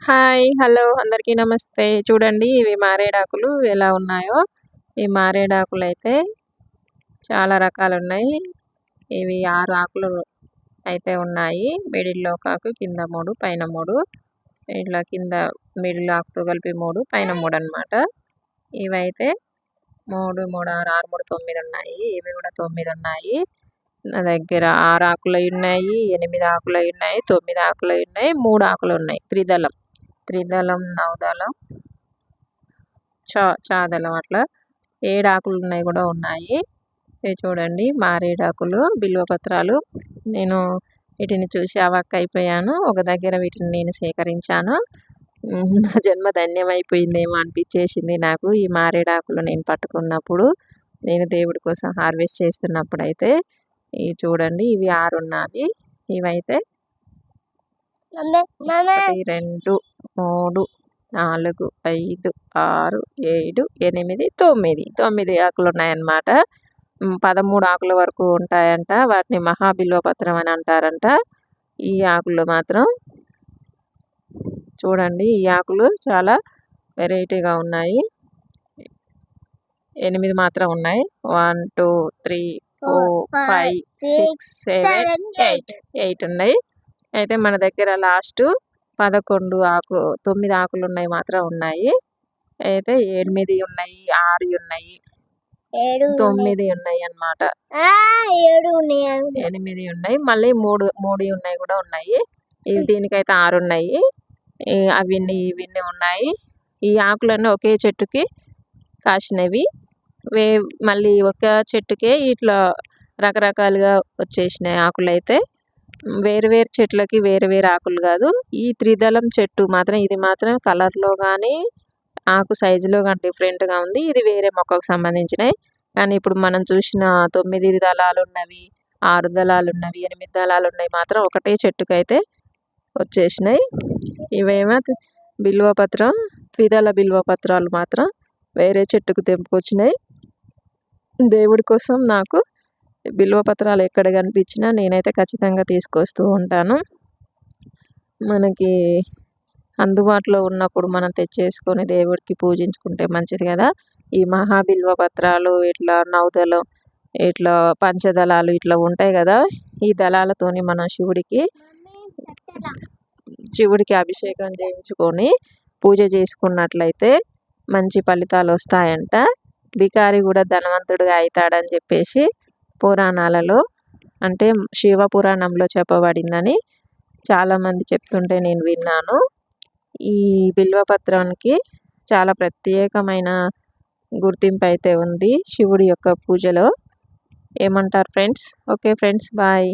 Hi hello అందరికీ నమస్తే. చూడండి ఇవి మారేడాకులు ఎలా ఉన్నాయో. ఈ మారేడాకులు అయితే చాలా రకాలు ఉన్నాయి ఇవి ఆరు ఆకులు అయితే ఉన్నాయి. మిడిల్లో ఒక ఆకు కింద మూడు పైన మూడు. ఇట్లా కింద మిడిల్ ఆకుతో కలిపి మూడు పైన మూడు అనమాట ఇవైతే మూడు మూడు ఆరు ఆరు మూడు తొమ్మిది ఉన్నాయి. ఇవి కూడా తొమ్మిది ఉన్నాయి. నా దగ్గర ఆరు ఆకులు ఉన్నాయి ఎనిమిది ఆకులు ఉన్నాయి తొమ్మిది ఆకులు ఉన్నాయి మూడు ఆకులు ఉన్నాయి. త్రిదళం. త్రిదళం నవదళం చా చాదళం అట్లా. ఏడు ఆకులు ఉన్నాయి కూడా ఉన్నాయి. ఇవి చూడండి మారేడాకులు బిల్వపత్రాలు నేను వీటిని చూసి అవక్క అయిపోయాను. ఒక దగ్గర వీటిని నేను సేకరించాను. నా జన్మ ధన్యమైపోయిందేమో అనిపించేసింది నాకు ఈ మారేడాకులు నేను పట్టుకున్నప్పుడు. నేను దేవుడి కోసం హార్వెస్ట్ చేస్తున్నప్పుడు అయితే ఇవి చూడండి ఇవి ఆరు ఉన్నవి ఇవైతే రెండు. మూడు నాలుగు ఐదు ఆరు ఏడు ఎనిమిది తొమ్మిది. తొమ్మిది ఆకులు ఉన్నాయన్నమాట పదమూడు ఆకుల వరకు ఉంటాయంట. వాటిని మహాబిల్వపత్రం అని అంటారంట. ఈ ఆకులు మాత్రం చూడండి ఈ ఆకులు చాలా వెరైటీగా ఉన్నాయి. ఎనిమిది మాత్రం ఉన్నాయి. One two three four five six seven eight. Eight ఉన్నాయి. అయితే మన దగ్గర లాస్ట్ పదకొండు ఆకు తొమ్మిది ఆకులు ఉన్నాయి మాత్రం ఉన్నాయి. అయితే ఎనిమిది ఉన్నాయి ఆరు ఉన్నాయి. తొమ్మిది ఉన్నాయి అన్నమాట. ఎనిమిది ఉన్నాయి. మళ్ళీ మూడు మూడు ఉన్నాయి కూడా ఉన్నాయి. దీనికైతే ఆరు ఉన్నాయి. అవి ఇవి ఉన్నాయి. ఈ ఆకులన్నీ ఒకే చెట్టుకి కాసినవి. వే మళ్ళీ ఒక చెట్టుకే ఇట్లా రకరకాలుగా వచ్చేసినాయి ఆకులు వేరు వేరు చెట్లకి వేరు వేరు ఆకులు కాదు. ఈ త్రిదళం చెట్టు మాత్రం ఇది మాత్రం కలర్లో కానీ ఆకు సైజులో కానీ డిఫరెంట్గా ఉంది. ఇది వేరే మొక్కకు సంబంధించినవి కానీ ఇప్పుడు మనం చూసిన తొమ్మిది దళాలు ఉన్నవి ఆరు దళాలు ఉన్నవి ఎనిమిది దళాలు ఉన్నాయి మాత్రం ఒకటే చెట్టుకైతే వచ్చేసినాయి. ఇవేమో బిల్వపత్రం ద్విదళ బిల్వపత్రాలు మాత్రం వేరే చెట్టుకు తెంపుకొచ్చినాయి. దేవుడి కోసం నాకు బిల్వపత్రాలు ఎక్కడ కనిపించినా నేనైతే ఖచ్చితంగా తీసుకొస్తూ ఉంటాను. మనకి అందుబాటులో ఉన్నప్పుడు మనం తెచ్చేసుకొని దేవుడికి పూజించుకుంటే మంచిది కదా. ఈ మహాబిల్వ పత్రాలు ఇట్లా నౌదలు ఇట్లా పంచదళాలు ఇట్లా ఉంటాయి కదా. ఈ దళాలతోని మనం శివుడికి శివుడికి అభిషేకం చేయించుకొని పూజ చేసుకున్నట్లయితే మంచి ఫలితాలు వస్తాయంట. బికారి కూడా ధనవంతుడిగా అవుతాడని చెప్పేసి పురాణాలలో అంటే శివ పురాణంలో చెప్పబడిందని చాలామంది చెప్తుంటే నేను విన్నాను. ఈ బిల్వపత్రానికి చాలా ప్రత్యేకమైన గుర్తింపు అయితే ఉంది శివుడి యొక్క పూజలో. ఏమంటారు ఫ్రెండ్స్? Okay friends bye.